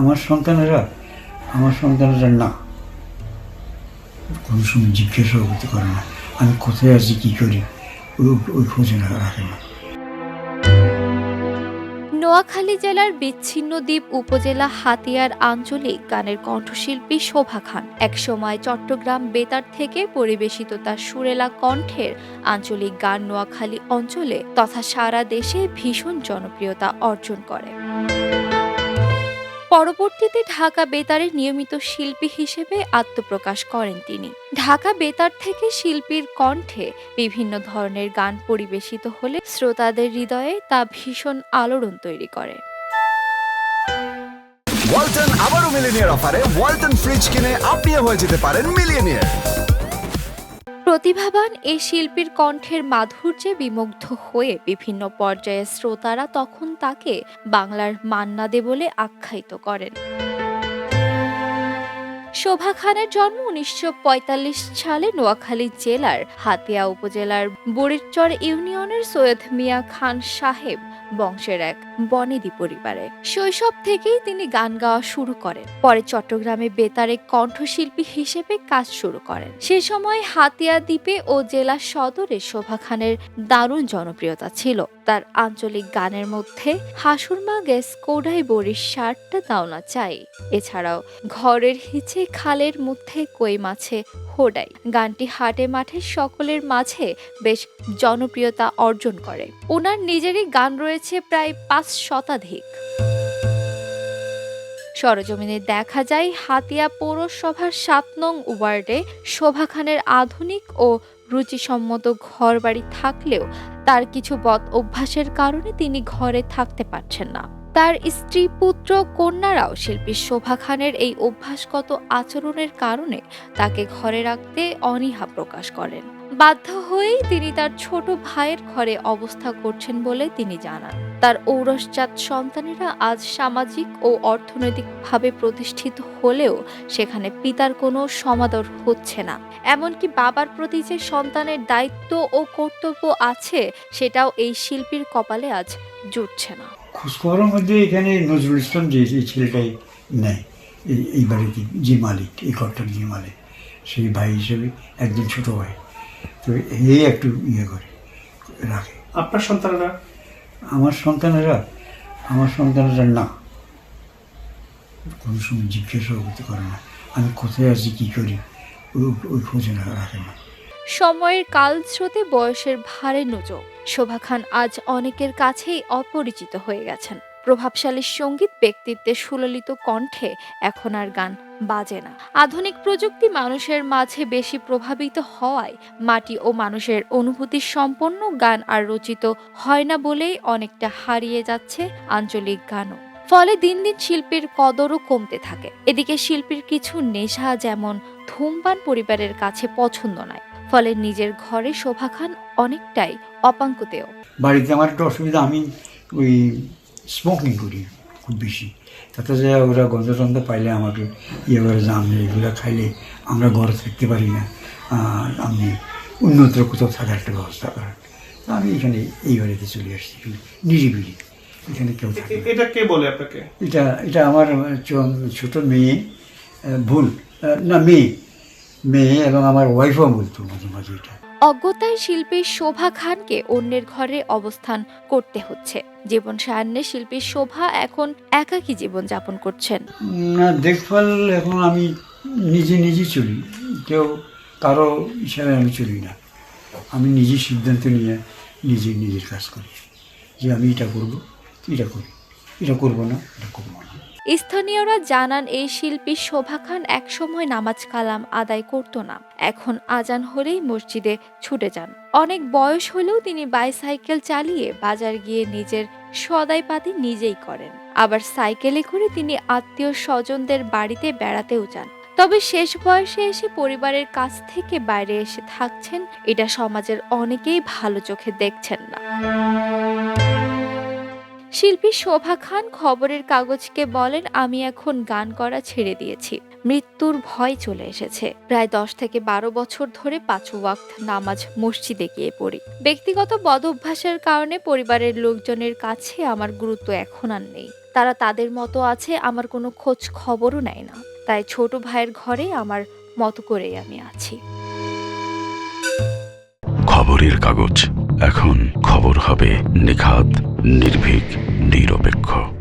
আমার সন্তানেরা আমার সন্তানেরা না। কোনো সময় জিজ্ঞাসাও করতে পারে না, আমি কোথায় আছি, কী করি, ওই খোঁজ রাখে না। নোয়াখালী জেলার বিচ্ছিন্ন দ্বীপ উপজেলা হাতিয়ার আঞ্চলিক গানের কণ্ঠশিল্পী শোভা খান। একসময় চট্টগ্রাম বেতার থেকে পরিবেশিত তার সুরেলা কণ্ঠের আঞ্চলিক গান নোয়াখালী অঞ্চলে তথা সারা দেশে ভীষণ জনপ্রিয়তা অর্জন করে। পরবর্তীতে ঢাকা বেতারের নিয়মিত শিল্পী হিসেবে আত্মপ্রকাশ করেন তিনি। ঢাকা বেতার থেকে শিল্পীর কণ্ঠে বিভিন্ন ধরনের গান পরিবেশিত হলে শ্রোতাদের হৃদয়ে তা ভীষণ আলোড়ন তৈরি করে। ওয়ালটন আবারও মিলিনিয়ার অফারে ওয়ালটন ফ্রিজ কিনে আপনিও হয়ে যেতে পারেন মিলিয়নিয়ার। প্রতিভাবান এই শিল্পীর কণ্ঠের মাধুর্যে বিমুগ্ধ হয়ে বিভিন্ন পর্যায়ে শ্রোতারা তখন তাকে বাংলার মান্না দে বলে আখ্যায়িত করেন। শোভা খানের জন্ম উনিশশো পঁয়তাল্লিশ সালে নোয়াখালী জেলার হাতিয়া উপজেলার বুড়িরচর ইউনিয়নের সৈয়দ মিয়া খান সাহেব বংশের এক বনেদি পরিবারে। শৈশব থেকেই তিনি গান গাওয়া শুরু করেন। পরে চট্টগ্রামে বেতারে কণ্ঠশিল্পী হিসেবে কাজ শুরু করেন। সে সময় হাতিয়া দ্বীপে ও জেলা সদরে শোভা খানের দারুণ জনপ্রিয়তা ছিল। তার আঞ্চলিক গানের মধ্যে হাসুরমা গ্যাস কোডাই বড়ির শার্টটা দাওনা চাই। এছাড়াও ঘরের হিচে খালের মধ্যে কই মাছে হোডাই। গানটি হাটে মাঠে সকলের মাঝে বেশ জনপ্রিয়তা অর্জন করে। ওনার নিজেরই গান রয়েছে প্রায় পাঁচ শতাধিক। সরজমিনে দেখা যায়, হাতিয়া পৌরসভার সাত নং ওয়ার্ডে শোভা খানের আধুনিক ও রুচিসম্মত ঘরবাড়ি থাকলেও তার কিছু বদ অভ্যাসের কারণে তিনি ঘরে থাকতে পারছেন না। তার স্ত্রী পুত্র কন্যারাও শিল্পী শোভা খানের এই অভ্যাসগত আচরণের কারণে তাকে ঘরে রাখতে অনীহা প্রকাশ করেন। বাধ্য হয়েই তিনি তার ছোট ভাইয়ের ঘরে অবস্থা করছেন বলে তিনি জানান। তার ঔরসজাত সন্তানেরা আজ সামাজিক ও অর্থনৈতিকভাবে প্রতিষ্ঠিত হলেও সেখানে পিতার কোনো সমাদর হচ্ছে না। এমনকি বাবার প্রতি যে সন্তানের দায়িত্ব ও কর্তব্য আছে, সেটাও এই শিল্পীর কপালে আজ জুটছে না। মধ্যে এখানে নজরুল ইসলাম যে ছেলেটাই নেয়, এই বাড়িতে যে মালিক, এই ঘরটার যে মালিক, সেই ভাই হিসেবে একজন ছোট ভাই। তো এই একটু ইয়ে করে রাখে। আপনার সন্তানরা? আমার সন্তানেরা? আমার সন্তানেরা না। কোনো সময় জিজ্ঞাসাও করতে পারে না আমি কোথায় আছি কী করি ওই খোঁজ না- রাখে না। সময়ের কাল কালস্রোতে বয়সের ভারে নুজো শোভা খান আজ অনেকের কাছেই অপরিচিত হয়ে গেছেন। প্রভাবশালী সংগীত ব্যক্তিত্বের সুললিত কণ্ঠে এখন আর গান বাজে না। আধুনিক প্রযুক্তি মানুষের মাঝে বেশি প্রভাবিত হওয়ায় মাটি ও মানুষের অনুভূতি সম্পন্ন গান আর রচিত হয় না বলেই অনেকটা হারিয়ে যাচ্ছে আঞ্চলিক গানও। ফলে দিন দিন শিল্পীর কদরও কমতে থাকে। এদিকে শিল্পীর কিছু নেশা যেমন ধূমপান পরিবারের কাছে পছন্দ নয়, ফলে নিজের ঘরে শোভা খান অনেকটাই অপাঙ্কুতেও। বাড়িতে আমার একটা অসুবিধা, আমি ওই স্মোকিং করি খুব বেশি। তাতে যে ওরা গন্ধ পাইলে আমাকে ইয়ে করে যে আপনি এগুলো খাইলে আমরা ঘরে থাকতে পারি না আর আপনি উন্নত কোথাও থাকার একটা ব্যবস্থা করেন। তো আমি এখানে এই বাড়িতে চলে আসছি নিরিবিলি এখানে কেউ থাকে এটা কে বলে আপনাকে? এটা এটা আমার ছোট মেয়ে ভুল না মেয়ে মেয়ে এবং আমার ওয়াইফও বলতো মাঝে মাঝে এটা। অজ্ঞতায় শিল্পী শোভা খানকে অন্যের ঘরে অবস্থান করতে হচ্ছে। জীবন সায়ান্নে শিল্পী শোভা এখন একাকী জীবন যাপন করছেন। না, দেখভাল এখন আমি নিজে নিজে চলি। কেউ কারও হিসাবে আমি চলি না। আমি নিজে সিদ্ধান্ত নিয়ে নিজে নিজের কাজ করি যে আমি এটা করব, এটা করি। এটা করব না। এটা করব না। স্থানীয়রা জানান, এই শিল্পী শোভা খান একসময় নামাজ কালাম আদায় করত না। এখন আজান হলেই মসজিদে ছুটে যান। অনেক বয়স হলেও তিনি বাইসাইকেল চালিয়ে বাজার গিয়ে নিজের সদাইপাতি নিজেই করেন। আবার সাইকেলে করে তিনি আত্মীয় স্বজনদের বাড়িতে বেড়াতেও যান। তবে শেষ বয়সে এসে পরিবারের কাছ থেকে বাইরে এসে থাকছেন, এটা সমাজের অনেকেই ভালো চোখে দেখছেন না। শিল্পী শোভা খান খবরের কাগজকে বলেন, আমি এখন গান করা ছেড়ে দিয়েছি। মৃত্যুর ভয় চলে এসেছে। প্রায় দশ থেকে বারো বছর ধরে পাঁচ ওয়াক্ত নামাজ মসজিদে গিয়ে পড়ি। ব্যক্তিগত বদ অভ্যাসের কারণে পরিবারের লোকজনের কাছে আমার গুরুত্ব এখন আর নেই। তারা তাদের মতো আছে, আমার কোনো খোঁজ খবরও নেয় না। তাই ছোট ভাইয়ের ঘরে আমার মতো করেই আমি আছি। খবরের কাগজ। এখন খবর হবে নিখাত, নির্ভীক নিরপেক্ষ।